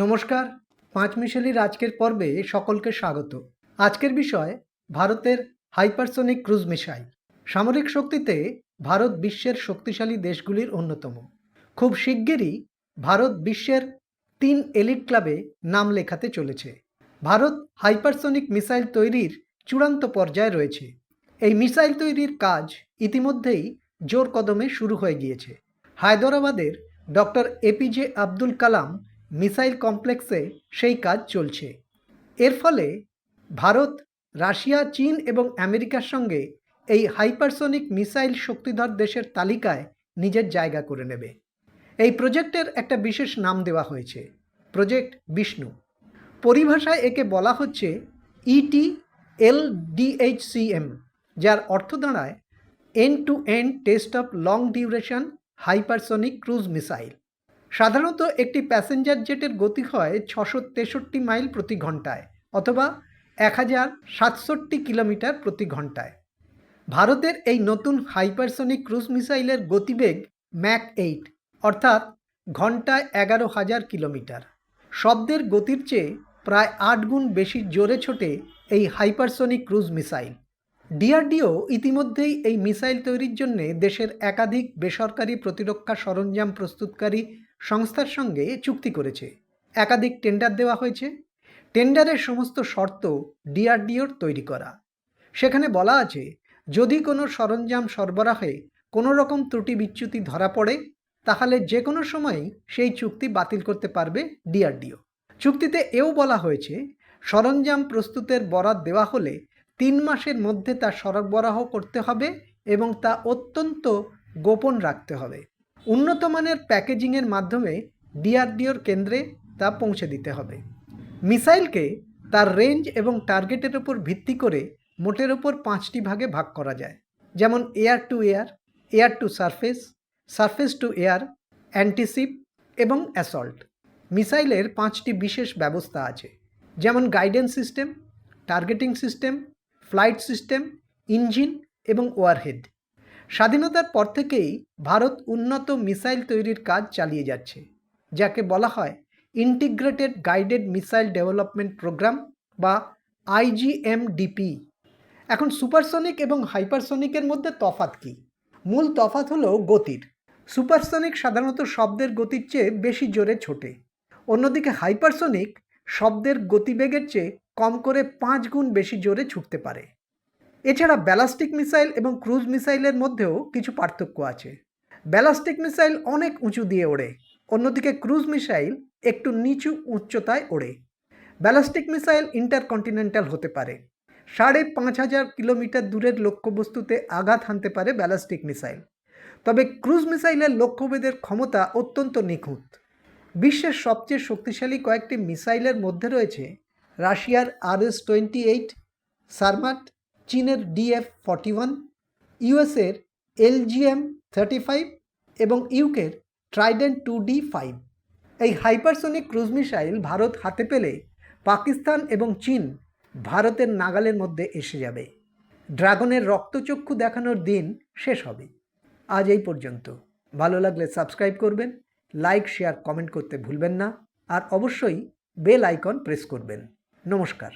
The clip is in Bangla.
নমস্কার, পাঁচ মিশেলির আজকের পর্বে সকলকে স্বাগত। আজকের বিষয় ভারতের হাইপারসোনিক ক্রুজ মিসাইল। সামরিক শক্তিতে ভারত বিশ্বের শক্তিশালী দেশগুলির অন্যতম। খুব শিগগিরই ভারত বিশ্বের তিন এলিট ক্লাবে নাম লেখাতে চলেছে। ভারত হাইপারসোনিক মিসাইল তৈরির চূড়ান্ত পর্যায়ে রয়েছে। এই মিসাইল তৈরির কাজ ইতিমধ্যেই জোর কদমে শুরু হয়ে গিয়েছে। হায়দরাবাদের doctor APJ Abdul Kalam missile কমপ্লেক্সে সেই কাজ চলছে। এর ফলে ভারত, রাশিয়া, চীন এবং আমেরিকার সঙ্গে এই হাইপারসোনিক মিসাইল শক্তিধর দেশের তালিকায় নিজের জায়গা করে নেবে। এই প্রজেক্টের একটা বিশেষ নাম দেওয়া হয়েছে, প্রজেক্ট বিষ্ণু। পরিভাষায় একে বলা হচ্ছে ইটি এল ডিএইচসিএম যার অর্থ দাঁড়ায় end to end test of long duration hypersonic cruise missile সাধারণত একটি প্যাসেঞ্জার জেটের গতি হয় ছশো তেষট্টি মাইল প্রতি ঘন্টায় অথবা এক হাজার সাতষট্টি কিলোমিটার প্রতি ঘন্টায়। ভারতের এই নতুন হাইপারসনিক ক্রুজ মিসাইলের গতিবেগ ম্যাক এইট, অর্থাৎ ঘন্টায় এগারো হাজার কিলোমিটার। শব্দের গতির চেয়ে প্রায় আট গুণ বেশি জোরে ছোটে এই হাইপারসোনিক ক্রুজ মিসাইল। ডিআরডিও ইতিমধ্যেই এই মিসাইল তৈরির জন্য দেশের একাধিক বেসরকারি প্রতিরক্ষা সরঞ্জাম প্রস্তুতকারী সংস্থার সঙ্গে চুক্তি করেছে। একাধিক টেন্ডার দেওয়া হয়েছে। টেন্ডারের সমস্ত শর্ত ডিআরডিওর তৈরি করা। সেখানে বলা আছে, যদি কোনো সরঞ্জাম সরবরাহে কোনো রকম ত্রুটি বিচ্যুতি ধরা পড়ে, তাহলে যে কোনো সময়ই সেই চুক্তি বাতিল করতে পারবে ডিআরডিও। চুক্তিতে এও বলা হয়েছে, সরঞ্জাম প্রস্তুতের বরাদ দেওয়া হলে তিন মাসের মধ্যে তা সরবরাহ করতে হবে এবং তা অত্যন্ত গোপন রাখতে হবে। উন্নত মানের প্যাকেজিংয়ের মাধ্যমে ডিআরডিওর কেন্দ্রে তা পৌঁছে দিতে হবে। মিসাইলকে তার রেঞ্জ এবং টার্গেটের উপর ভিত্তি করে মোটের ওপর পাঁচটি ভাগে ভাগ করা যায়। যেমন air to air air to surface surface to air, anti-ship এবং অ্যাসল্ট। মিসাইলের পাঁচটি বিশেষ ব্যবস্থা আছে। যেমন guidance system, targeting system, flight system, engine এবং ওয়ারহেড। স্বাধীনতার পর থেকেই ভারত উন্নত মিসাইল তৈরির কাজ চালিয়ে যাচ্ছে, যাকে বলা হয় integrated guided missile development programme বা আইজিএমডিপি এখন সুপারসনিক এবং হাইপারসনিকের মধ্যে তফাত কী? মূল তফাত হলো গতির। সুপারসনিক সাধারণত শব্দের গতির চেয়ে বেশি জোরে ছোটে। অন্যদিকে হাইপারসনিক শব্দের গতিবেগের চেয়ে কম করে পাঁচ গুণ বেশি জোরে ছুটতে পারে। এছাড়া ব্যালাস্টিক মিসাইল এবং ক্রুজ মিসাইলের মধ্যেও কিছু পার্থক্য আছে। ব্যালাস্টিক মিসাইল অনেক উঁচু দিয়ে ওড়ে, অন্যদিকে ক্রুজ মিসাইল একটু নিচু উচ্চতায় ওড়ে। ব্যালাস্টিক মিসাইল ইন্টারকন্টিনেন্টাল হতে পারে। সাড়ে পাঁচ হাজার কিলোমিটার দূরের লক্ষ্যবস্তুতে আঘাত হানতে পারে ব্যালাস্টিক মিসাইল। তবে ক্রুজ মিসাইলের লক্ষ্যভেদের ক্ষমতা অত্যন্ত নিখুঁত। বিশ্বের সবচেয়ে শক্তিশালী কয়েকটি মিসাইলের মধ্যে রয়েছে রাশিয়ার R S twenty eight, Sarmat চীনের ডিএফ ফর্টি ওয়ান ইউএসের এলজিএম থার্টি ফাইভ এবং ইউকের ট্রাইডেন্ট টু ডি ফাইভ। এই হাইপারসোনিক ক্রুজ মিসাইল ভারত হাতে পেলে পাকিস্তান এবং চীন ভারতের নাগালের মধ্যে এসে যাবে। ড্রাগনের রক্তচক্ষু দেখানোর দিন শেষ হবে। আজ এই পর্যন্ত। ভালো লাগলে সাবস্ক্রাইব করবেন, লাইক, শেয়ার, কমেন্ট করতে ভুলবেন না, আর অবশ্যই বেল আইকন প্রেস করবেন। নমস্কার।